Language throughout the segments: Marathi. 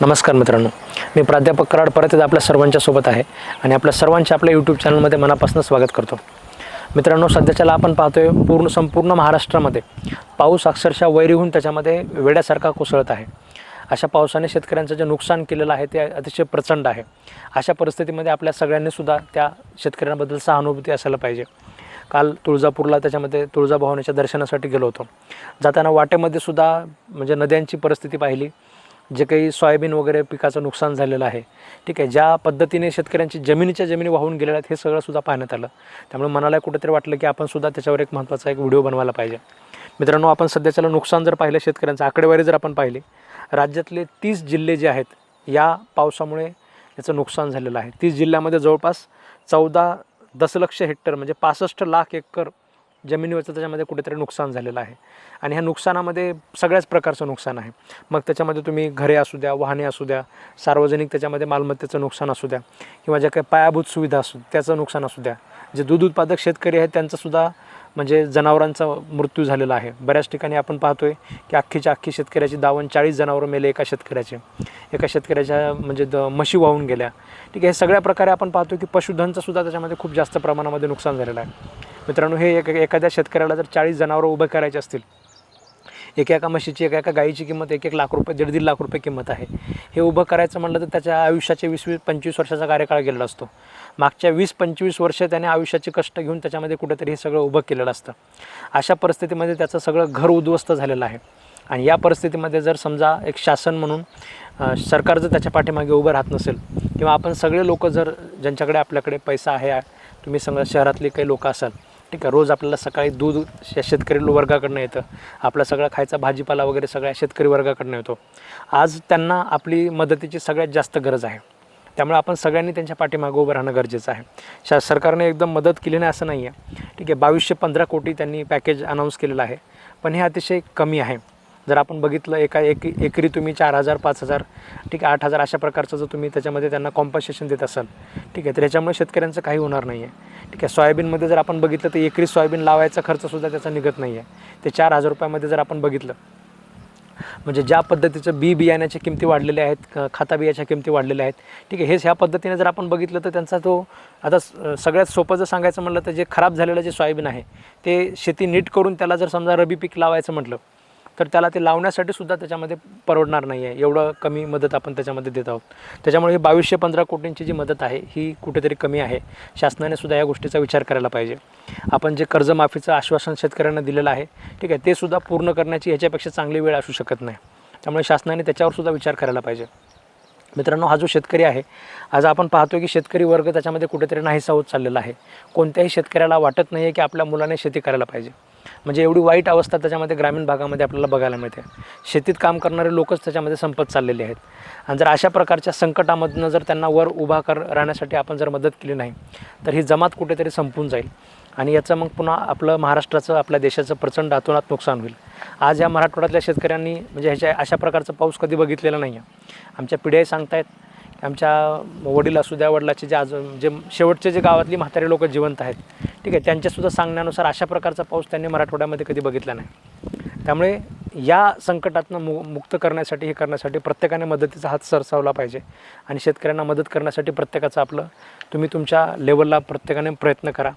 नमस्कार मित्रांनो. मी प्राध्यापक कराड परत एकदा आपल्या सर्वांच्या सोबत आहे आणि आपल्या सर्वांच्या आपल्या यूट्यूब चॅनलमध्ये मनापासून स्वागत करतो. मित्रांनो सध्याच्याला आपण पाहतोय पूर्ण संपूर्ण महाराष्ट्रामध्ये पाऊस अक्षरशः वैरी होऊन त्याच्यामध्ये वेड्यासारखा कोसळत आहे. अशा पावसाने शेतकऱ्यांचं जे नुकसान केलेलं आहे ते अतिशय प्रचंड आहे. अशा परिस्थितीमध्ये आपल्या सगळ्यांनीसुद्धा त्या शेतकऱ्यांबद्दल सहानुभूती असायला पाहिजे. काल तुळजापूरला त्याच्यामध्ये तुळजाभवानीच्या दर्शनासाठी गेलो होतो. जाताना वाटेमध्ये सुद्धा म्हणजे नद्यांची परिस्थिती पाहिली. जे काही सोयाबीन वगैरे पिकाचं नुकसान झालेलं आहे ठीक आहे ज्या पद्धतीने शेतकऱ्यांची जमिनीच्या जमिनी वाहून गेलेल्या आहेत हे सगळं सुद्धा पाहण्यात आलं. त्यामुळे मनाला कुठेतरी वाटलं की आपण सुद्धा त्याच्यावर एक महत्त्वाचा एक व्हिडिओ बनवायला पाहिजे. मित्रांनो आपण सध्याच्याला नुकसान जर पाहिलं शेतकऱ्यांचं आकडेवारी जर आपण पाहिली राज्यातले तीस जिल्हे जे आहेत या पावसामुळे याचं नुकसान झालेलं आहे. तीस जिल्ह्यामध्ये जवळपास चौदा दशलक्ष हेक्टर म्हणजे पासष्ट लाख एकर जमिनीवरचं त्याच्यामध्ये कुठेतरी नुकसान झालेलं आहे. आणि ह्या नुकसानामध्ये सगळ्याच प्रकारचं नुकसान आहे. मग त्याच्यामध्ये तुम्ही घरे असू द्या वाहने असू द्या सार्वजनिक त्याच्यामध्ये मालमत्तेचं नुकसान असू द्या किंवा ज्या काही पायाभूत सुविधा असू त्याचं नुकसान असू द्या. जे दूध उत्पादक शेतकरी आहेत त्यांचंसुद्धा म्हणजे जनावरांचा मृत्यू झालेला आहे. बऱ्याच ठिकाणी आपण पाहतोय की अख्खीच्या अख्खी शेतकऱ्याची दावण चाळीस जनावरं मेले एका शेतकऱ्याचे. एका शेतकऱ्याच्या म्हणजे द म्हशी वाहून गेल्या. ठीक आहे हे सगळ्या प्रकारे आपण पाहतो की पशुधनचं सुद्धा त्याच्यामध्ये खूप जास्त प्रमाणामध्ये नुकसान झालेलं आहे. मित्रांनो हे एक एखाद्या शेतकऱ्याला जर चाळीस जनावरं उभं करायचे असतील एका एका म्हशीची एका एका गाईची किंमत एक एक लाख रुपये दीड दीड लाख रुपये किंमत आहे. हे उभं करायचं म्हटलं तर त्याच्या आयुष्याचे वीस वीस पंचवीस वर्षाचा कार्यकाळ गेलेला असतो. मागच्या वीस पंचवीस वर्ष त्याने आयुष्याचे कष्ट घेऊन त्याच्यामध्ये कुठेतरी हे सगळं उभं केलेलं असतं. अशा परिस्थितीमध्ये त्याचं सगळं घर उद्ध्वस्त झालेलं आहे. आणि या परिस्थितीमध्ये जर समजा एक शासन म्हणून सरकार जर त्याच्या पाठीमागे उभं राहत नसेल किंवा आपण सगळे लोक जर ज्यांच्याकडे आपल्याकडे पैसा आहे तुम्ही समजा शहरातले काही लोक असाल ठीक आहे रोज आपल्याला सकाळी दूध शेतकरी वर्गाकडनं येतं. आपला सगळा खायचा भाजीपाला वगैरे सगळ्या शेतकरी वर्गाकडनं येतो. आज त्यांना आपली मदतीची सगळ्यात जास्त गरज आहे. त्यामुळे आपण सगळ्यांनी त्यांच्या पाठीमागं उभं राहणं गरजेचं आहे. शा सरकारने एकदम मदत केली नाही असं नाही आहे ठीक आहे बावीसशे पंधरा कोटी त्यांनी पॅकेज अनाऊन्स केलेलं आहे. पण हे अतिशय कमी आहे. जर आपण बघितलं एका एक एकरी तुम्ही चार हजार पाच हजार ठीक आहे आठ हजार अशा प्रकारचं जर तुम्ही त्याच्यामध्ये त्यांना कॉम्पन्सेशन देत असाल ठीक आहे तर याच्यामुळे शेतकऱ्यांचं काही होणार नाही आहे ठीक आहे सोयाबीनमध्ये जर आपण बघितलं तर एकरी सोयाबीन लावायचा खर्चसुद्धा त्याचा निघत नाही आहे ते चार हजार रुपयामध्ये जर आपण बघितलं म्हणजे ज्या पद्धतीचं बी बियाण्याच्या किमती वाढलेल्या आहेत खाता बियाच्या किमती वाढलेल्या आहेत ठीक आहे हेच ह्या पद्धतीने जर आपण बघितलं तर त्यांचा तो आता स- सगळ्यात सोपं जर सांगायचं म्हटलं तर जे खराब झालेलं जे सोयाबीन आहे ते शेती नीट करून त्याला जर समजा रबी पीक लावायचं म्हटलं तर त्याला ते लावण्यासाठी सुद्धा त्याच्यामध्ये परवडणार नाही आहे एवढं कमी मदत आपण त्याच्यामध्ये देत आहोत. त्याच्यामुळे ही बावीसशे पंधरा कोटींची जी मदत आहे ही कुठेतरी कमी आहे. शासनाने सुद्धा या गोष्टीचा विचार करायला पाहिजे. आपण जे कर्जमाफीचं आश्वासन शेतकऱ्यांना दिलेलं आहे ठीक आहे ते सुद्धा पूर्ण करण्याची ह्याच्यापेक्षा चांगली वेळ असू शकत नाही. त्यामुळे शासनाने त्याच्यावर सुद्धा विचार करायला पाहिजे. मित्रांनो हा जो शेतकरी आहे आज आपण पाहतो की शेतकरी वर्ग त्याच्यामध्ये कुठेतरी नाहीसा होत चाललेला आहे. कोणत्याही शेतकऱ्याला वाटत नाही आहे की आपल्या मुलाने शेती करायला पाहिजे. म्हणजे एवढी वाईट अवस्था त्याच्यामध्ये ग्रामीण भागामध्ये आपल्याला बघायला मिळते. शेतीत काम करणारे लोकच त्याच्यामध्ये संपत चाललेले आहेत. आणि जर अशा प्रकारच्या संकटामधनं जर त्यांना वर उभा कर राहण्यासाठी आपण जर मदत केली नाही तर ही जमात कुठेतरी संपून जाईल. आणि याचं मग पुन्हा आपलं महाराष्ट्राचं आपल्या देशाचं प्रचंड अतोनात नुकसान होईल. आज या मराठवाड्यातल्या शेतकऱ्यांनी म्हणजे ह्याच्या अशा प्रकारचा पाऊस कधी बघितलेला नाही आहे आमच्या पिढ्याही सांगतायत आमच्या वडील असू द्या वडिलाचे जे अजून जे शेवटचे जे गावातली म्हातारी लोक जिवंत आहेत ठीक आहे त्यांच्यासुद्धा सांगण्यानुसार अशा प्रकारचा पाऊस त्यांनी मराठवाड्यामध्ये कधी बघितला नाही. त्यामुळे या संकटातनं मु मुक्त करण्यासाठी हे करण्यासाठी प्रत्येकाने मदतीचा हात सरसावला पाहिजे आणि शेतकऱ्यांना मदत करण्यासाठी प्रत्येकाचं आपलं तुम्ही तुमच्या लेवलला प्रत्येकाने प्रयत्न करा.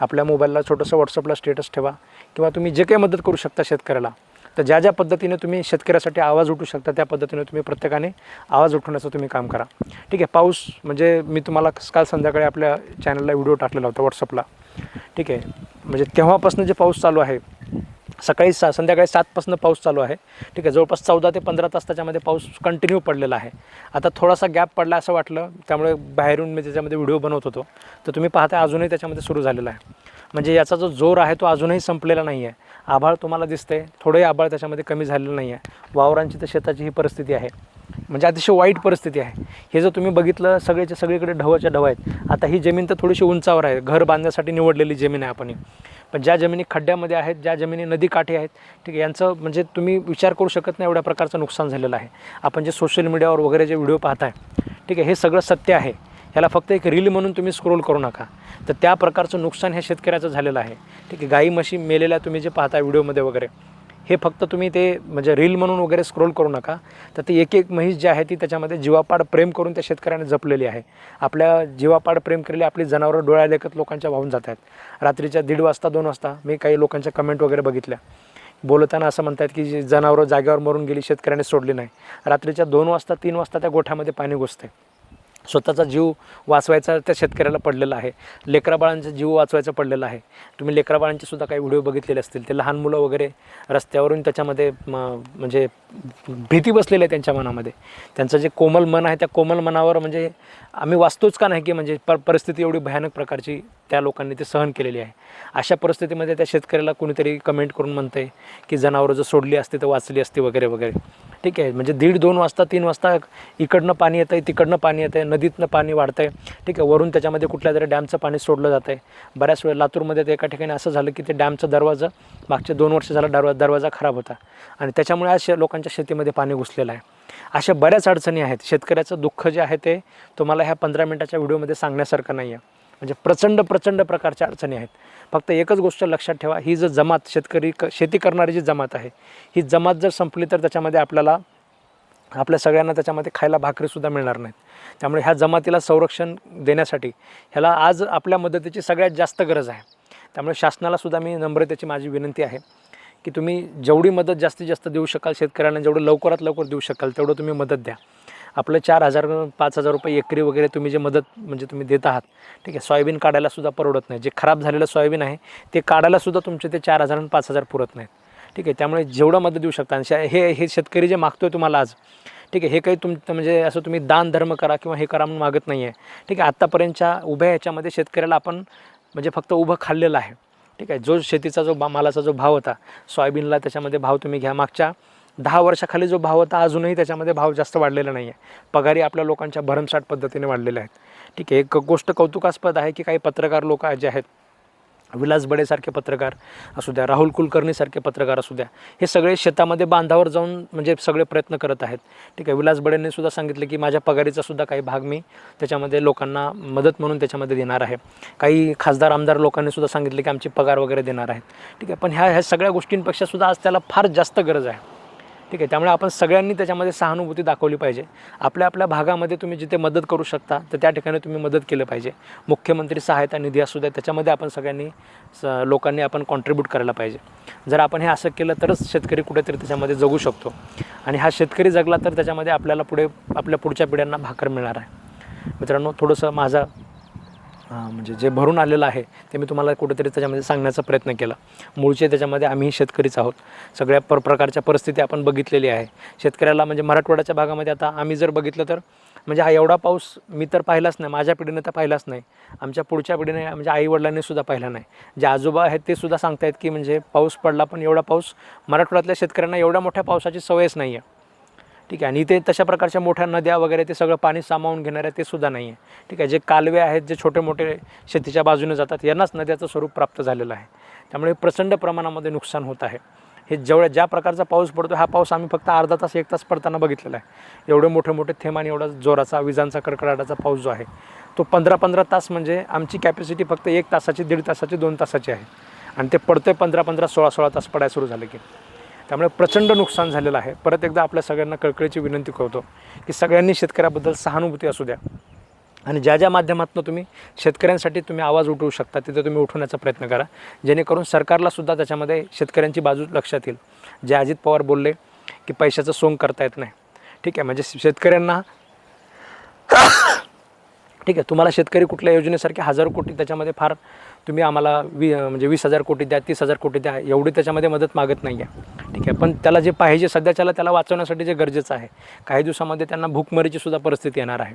आपल्या मोबाईलला छोटंसं व्हॉट्सअपला स्टेटस ठेवा किंवा तुम्ही जे काही मदत करू शकता शेतकऱ्याला तर ज्या ज्या पद्धतीने तुम्ही शेतकऱ्यासाठी आवाज उठू शकता त्या पद्धतीने तुम्ही प्रत्येकाने आवाज उठवण्याचं तुम्ही काम करा. ठीक आहे पाऊस म्हणजे मी तुम्हाला काल संध्याकाळी आपल्या चॅनलला व्हिडिओ टाकलेला होता व्हॉट्सअपला ठीक आहे म्हणजे तेव्हापासून जे पाऊस चालू आहे सकाळी सा संध्याकाळी सातपासून पाऊस चालू आहे. ठीक आहे जवळपास चौदा ते पंधरा तास त्याच्यामध्ये पाऊस कंटिन्यू पडलेला आहे. आता थोडासा गॅप पडला असं वाटलं त्यामुळे बाहेरून मी त्याच्यामध्ये व्हिडिओ बनवत होतो तर तुम्ही पाहता अजूनही त्याच्यामध्ये सुरू झालेला आहे. म्हणजे याचा जो जोर आहे तो अजूनही संपलेला नाही आहे आभाळ तुम्हाला दिसते थोडंही आभाळ त्याच्यामध्ये कमी झालेलं नाही आहे वावरांची तर शेताची ही परिस्थिती आहे. म्हणजे अतिशय वाईट परिस्थिती आहे. हे जर तुम्ही बघितलं सगळेच्या सगळीकडे ढवाच्या ढव आहेत. आता ही जमीन तर थोडीशी उंचावर आहे. घर बांधण्यासाठी निवडलेली जमीन आहे आपण पण ज्या जमिनी खड्ड्यामध्ये आहेत ज्या जमिनी नदीकाठी आहेत ठीक आहे यांचं म्हणजे तुम्ही विचार करू शकत नाही एवढ्या प्रकारचं नुकसान झालेलं आहे. आपण जे सोशल मीडियावर वगैरे जे व्हिडिओ पाहताय ठीक आहे हे सगळं सत्य आहे. ह्याला फक्त एक रील म्हणून तुम्ही स्क्रोल करू नका. तर त्या प्रकारचं नुकसान ह्या शेतकऱ्याचं झालेलं आहे. ठीक आहे गाई म्हशी मेलेल्या तुम्ही जे पाहता व्हिडिओमध्ये वगैरे हे फक्त तुम्ही ते म्हणजे रील म्हणून वगैरे स्क्रोल करू नका. तर ती एक एक म्हैस जी आहे ती त्याच्यामध्ये जीवापाड प्रेम करून त्या शेतकऱ्याने जपलेली आहे. आपल्या जीवापाड प्रेम केलेली आपली जनावरं डोळ्या लेखत लोकांच्या वाहून जात आहेत रात्रीच्या दीड वाजता दोन वाजता मी काही लोकांच्या कमेंट वगैरे बघितल्या. बोलताना असं म्हणतात की जी जनावरं जागेवर मरून गेली शेतकऱ्याने सोडली नाही. रात्रीच्या दोन वाजता तीन वाजता त्या गोठ्यामध्ये पाणी घुसते स्वतःचा जीव वाचवायचा त्या शेतकऱ्याला पडलेला आहे. लेकराबाळांचा जीव वाचवायचा पडलेला आहे. तुम्ही लेकराबाळांचे सुद्धा काही व्हिडिओ बघितलेले असतील. ते लहान मुलं वगैरे रस्त्यावरून त्याच्यामध्ये म्हणजे भीती बसलेली आहे त्यांच्या मनामध्ये. त्यांचं जे कोमल मन आहे त्या कोमल मनावर म्हणजे आम्ही वाचतोच का नाही की म्हणजे प परिस्थिती एवढी भयानक प्रकारची त्या लोकांनी ते सहन केलेली आहे. अशा परिस्थितीमध्ये त्या शेतकऱ्याला कोणीतरी कमेंट करून म्हणते की जनावरं जर सोडली असती तर वाचली असती वगैरे वगैरे. ठीक आहे म्हणजे दीड दोन वाजता तीन वाजता इकडनं पाणी येतं आहे तिकडनं पाणी येतं आहे नदीतनं पाणी वाढतं आहे ठीक आहे वरून त्याच्यामध्ये कुठल्या तरी डॅमचं पाणी सोडलं जातं आहे बऱ्याच वेळा लातूरमध्ये तर एका ठिकाणी असं झालं की ते डॅमचा दरवाजा मागचे दोन वर्ष झाला दरवा दरवाजा खराब होता. आणि त्याच्यामुळे आज शे लोकांच्या शेतीमध्ये पाणी घुसलेलं आहे. अशा बऱ्याच अडचणी आहेत. शेतकऱ्याचं दुःख जे आहे ते तुम्हाला ह्या पंधरा मिनटाच्या व्हिडिओमध्ये सांगण्यासारखं नाही आहे म्हणजे प्रचंड प्रचंड प्रकारच्या अडचणी आहेत. फक्त एकच गोष्ट लक्षात ठेवा ही जर जमात शेतकरी क शेती करणारी जी जमात आहे ही जमात जर संपली तर त्याच्यामध्ये आपल्याला आपल्या सगळ्यांना त्याच्यामध्ये खायला भाकरीसुद्धा मिळणार नाहीत. त्यामुळे ह्या जमातीला संरक्षण देण्यासाठी ह्याला आज आपल्या मदतीची सगळ्यात जास्त गरज आहे. त्यामुळे शासनालासुद्धा मी नम्रतेची माझी विनंती आहे की तुम्ही जेवढी मदत जास्तीत जास्त देऊ शकाल शेतकऱ्यांना जेवढं लवकरात लवकर देऊ शकाल तेवढं तुम्ही मदत द्या. आपलं चार हजार पाच हजार रुपये एकरी वगैरे तुम्ही जे मदत म्हणजे तुम्ही देत आहात ठीक आहे. सोयाबीन काढायलासुद्धा परवडत नाही. जे खराब झालेलं सोयाबीन आहे ते काढायलासुद्धा तुमचे ते चार हजार आणि पाच हजार पुरत नाहीत. ठीक आहे त्यामुळे जेवढं मदत देऊ शकता. आणि हे हे शेतकरी जे मागतो आहे तुम्हाला आज ठीक आहे हे काही तुम म्हणजे असं तुम्ही दान धर्म करा किंवा हे करा म्हणून मागत नाही आहे ठीक आहे आत्तापर्यंतच्या उभ्या ह्याच्यामध्ये शेतकऱ्याला आपण म्हणजे फक्त उभं खाल्लेलं आहे. ठीक आहे जो शेतीचा जो बा मालाचा जो भाव होता सोयाबीनला त्याच्यामध्ये भाव तुम्ही घ्या. मागच्या दहा वर्षाखाली जो भाव होता अजूनही त्याच्यामध्ये भाव जास्त वाढलेला नाही आहे पगारी आपल्या लोकांच्या भरमसाठ पद्धतीने वाढलेल्या आहेत. ठीक आहे एक गोष्ट कौतुकास्पद आहे की काही पत्रकार लोक जे आहेत विलास बडेसारखे पत्रकार असू द्या राहुल कुलकर्णीसारखे पत्रकार असू द्या हे सगळे शेतामध्ये बांधावर जाऊन म्हणजे सगळे प्रयत्न करत आहेत. ठीक आहे विलास बडेंनी सुद्धा सांगितलं की माझ्या पगारीचा सुद्धा काही भाग मी त्याच्यामध्ये लोकांना मदत म्हणून त्याच्यामध्ये देणार आहे. काही खासदार आमदार लोकांनी सुद्धा सांगितलं की आमची पगार वगैरे देणार आहेत. ठीक आहे पण ह्या ह्या सगळ्या गोष्टींपेक्षा सुद्धा आज त्याला फार जास्त गरज आहे. ठीक आहे? त्यामुळे आपण सगळ्यांनी त्याच्यामध्ये सहानुभूती दाखवली पाहिजे. आपल्या आपल्या भागामध्ये तुम्ही जिथे मदत करू शकता तर त्या ठिकाणी तुम्ही मदत केलं पाहिजे. मुख्यमंत्री सहायता निधी असू द्या त्याच्यामध्ये आपण सगळ्यांनी स लोकांनी आपण कॉन्ट्रीब्यूट करायला पाहिजे. जर आपण हे असं केलं तरच शेतकरी कुठेतरी त्याच्यामध्ये जगू शकतो. आणि हा शेतकरी जगला तर त्याच्यामध्ये आपल्याला पुढे आपल्या पुढच्या पिढ्यांना भाकर मिळणार आहे. मित्रांनो थोडंसं माझा म्हणजे जे भरून आलेलं आहे ते मी तुम्हाला कुठेतरी त्याच्यामध्ये सांगण्याचा प्रयत्न केला. मूळचे त्याच्यामध्ये आम्ही शेतकरीच आहोत. सगळ्या पर प्रकारच्या परिस्थिती आपण बघितलेली आहे. शेतकऱ्याला म्हणजे मराठवाड्याच्या भागामध्ये आता आम्ही जर बघितलं तर म्हणजे हा एवढा पाऊस मी तर पाहिलाच नाही माझ्या पिढीने तर पाहिलाच नाही. आमच्या पुढच्या पिढीने म्हणजे आईवडिलांनी सुद्धा पाहिला नाही. जे आजोबा आहेत ते सुद्धा सांगतायत की म्हणजे पाऊस पडला पण एवढा पाऊस मराठवाड्यातल्या शेतकऱ्यांना एवढ्या मोठ्या पावसाची सवयच नाही आहे ठीक आहे. आणि इथे तशा प्रकारच्या मोठ्या नद्या वगैरे ते सगळं पाणी सामावून घेणाऱ्या ते सुद्धा नाही आहे ठीक आहे. जे कालवे आहेत जे छोटे मोठे शेतीच्या बाजूने जातात यांनाच नद्याचं स्वरूप प्राप्त झालेलं आहे. त्यामुळे प्रचंड प्रमाणामध्ये नुकसान होत आहे. हे जेवढ्या ज्या प्रकारचा पाऊस पडतो हा पाऊस आम्ही फक्त अर्धा तास एक तास पडताना बघितलेला आहे. एवढे मोठे मोठे थेंब आणि एवढा जोराचा विजांचा कडकडाटाचा पाऊस जो आहे तो पंधरा पंधरा तास म्हणजे आमची कॅपॅसिटी फक्त एक तासाची दीड तासाची दोन तासाची आहे. आणि ते पडते पंधरा पंधरा सोळा सोळा तास पडायला सुरू झाले की. त्यामुळे प्रचंड नुकसान झालेलं आहे. परत एकदा आपल्या सगळ्यांना कळकळीची विनंती करतो की सगळ्यांनी शेतकऱ्याबद्दल सहानुभूती असू द्या. आणि ज्या ज्या माध्यमातून तुम्ही शेतकऱ्यांसाठी तुम्ही आवाज उठवू शकता तिथे तुम्ही उठवण्याचा प्रयत्न करा. जेणेकरून सरकारलासुद्धा त्याच्यामध्ये शेतकऱ्यांची बाजू लक्षात येईल. जे अजित पवार बोलले की पैशाचं सोंग करता येत नाही. ठीक आहे म्हणजे शेतकऱ्यांना ठीक आहे तुम्हाला शेतकरी कुठल्या योजनेसारखे हजारो कोटी त्याच्यामध्ये फार तुम्ही आम्हाला वी म्हणजे वीस हजार कोटी द्या तीस हजार कोटी द्या एवढी त्याच्यामध्ये मदत मागत नाही आहे ठीक आहे? पण त्याला जे पाहिजे सध्याच्याला त्याला वाचवण्यासाठी जे गरजेचं आहे काही दिवसामध्ये त्यांना भूकमरीची सुद्धा परिस्थिती येणार आहे.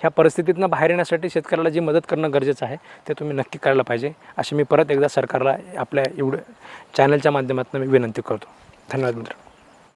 ह्या परिस्थितीतनं बाहेर येण्यासाठी शेतकऱ्याला जी मदत करणं गरजेचं आहे ते तुम्ही नक्की करायला पाहिजे. अशी मी परत एकदा सरकारला आपल्या एवढं चॅनलच्या माध्यमातून मी विनंती करतो. धन्यवाद मित्र